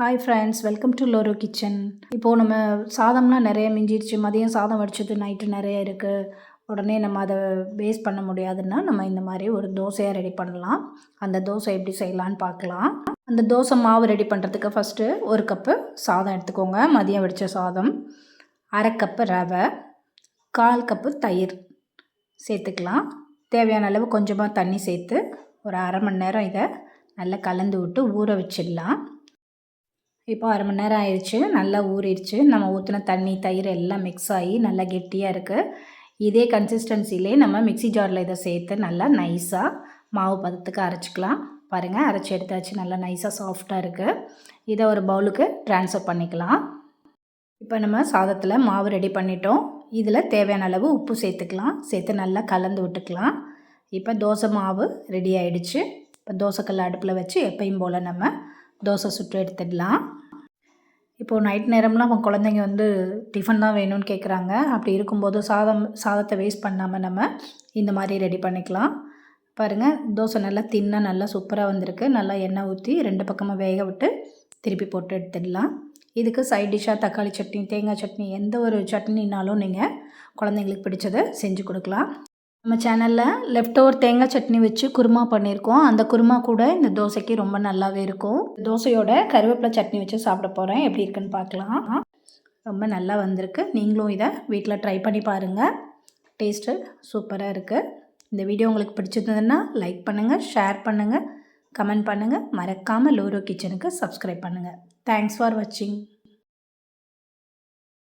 Hi friends welcome to Loro kitchen இப்போது நம்ம சாதம்லாம் நிறைய மிஞ்சிருச்சு மதியம் சாதம் வடிச்சது நைட்டு நிறைய இருக்குது உடனே நம்ம அதை வேஸ்ட் பண்ண முடியாதுன்னா நம்ம இந்த மாதிரி ஒரு தோசையாக ரெடி பண்ணலாம். அந்த தோசை எப்படி செய்யலான்னு பார்க்கலாம். அந்த தோசை மாவு ரெடி பண்ணுறதுக்கு ஃபஸ்ட்டு ஒரு கப்பு சாதம் எடுத்துக்கோங்க மதியம் வடித்த சாதம். அரை கப்பு ரவை கால் கப்பு தயிர் சேர்த்துக்கலாம். தேவையான அளவு கொஞ்சமாக தண்ணி சேர்த்து ஒரு அரை மணி நேரம் இதை நல்லா கலந்து விட்டு ஊற வச்சிடலாம். இப்போ அரை மணி நேரம் ஆயிடுச்சு நல்லா ஊறிடுச்சு. நம்ம ஊற்றின தண்ணி தயிர் எல்லாம் மிக்ஸ் ஆகி நல்லா கெட்டியாக இருக்குது இதே கன்சிஸ்டன்சிலே நம்ம மிக்சி ஜாரில் இதை சேர்த்து நல்லா நைஸாக மாவு பதத்துக்கு அரைச்சிக்கலாம். பாருங்கள் அரைச்சி எடுத்தாச்சு. நல்லா நைஸாக சாஃப்டாக இருக்குது இதை ஒரு பவுலுக்கு ட்ரான்ஸ்ஃபர் பண்ணிக்கலாம். இப்போ நம்ம சாதத்தில் மாவு ரெடி பண்ணிட்டோம். இதில் தேவையான அளவு உப்பு சேர்த்துக்கலாம். சேர்த்து நல்லா கலந்து விட்டுக்கலாம். இப்போ தோசை மாவு ரெடி ஆகிடுச்சு இப்போ தோசைக்கல் அடுப்பில் வச்சு எப்பயும் போல் நம்ம தோசை சுட்டு எடுத்துடலாம். இப்போது நைட் நேரம்லாம் நம்ம குழந்தைங்க வந்து டிஃபன் தான் வேணும்னு கேட்குறாங்க அப்படி இருக்கும்போது சாதம் சாதத்தை வேஸ்ட் பண்ணாமல் நம்ம இந்த மாதிரி ரெடி பண்ணிக்கலாம். பாருங்கள் தோசை நல்லா தின்னாக நல்லா சூப்பராக வந்திருக்கு. நல்லா எண்ணெய் ஊற்றி ரெண்டு பக்கமாக வேக விட்டு திருப்பி போட்டு எடுத்துடலாம். இதுக்கு சைட் டிஷ்ஷாக தக்காளி சட்னி தேங்காய் சட்னி எந்த ஒரு சட்னினாலும் நீங்கள் குழந்தைங்களுக்கு பிடிச்சதை செஞ்சு கொடுக்கலாம். நம்ம சேனலில் லெஃப்ட் ஓவர் தேங்காய் சட்னி வச்சு குருமா பண்ணியிருக்கோம். அந்த குருமா கூட இந்த தோசைக்கு ரொம்ப நல்லாவே இருக்கும். தோசையோட கருவேப்பிலை சட்னி வச்சு சாப்பிட போகிறேன் எப்படி இருக்குன்னு பார்க்கலாம். ரொம்ப நல்லா வந்திருக்கு. நீங்களும் இதை வீட்டில் ட்ரை பண்ணி பாருங்கள் டேஸ்ட்டு சூப்பராக இருக்குது இந்த வீடியோ உங்களுக்கு பிடிச்சிருந்ததுன்னா லைக் பண்ணுங்கள் ஷேர் பண்ணுங்கள் கமெண்ட் பண்ணுங்கள் மறக்காமல் லோரோ கிச்சனுக்கு சப்ஸ்கிரைப் பண்ணுங்கள் தேங்க்ஸ் ஃபார் வாட்சிங்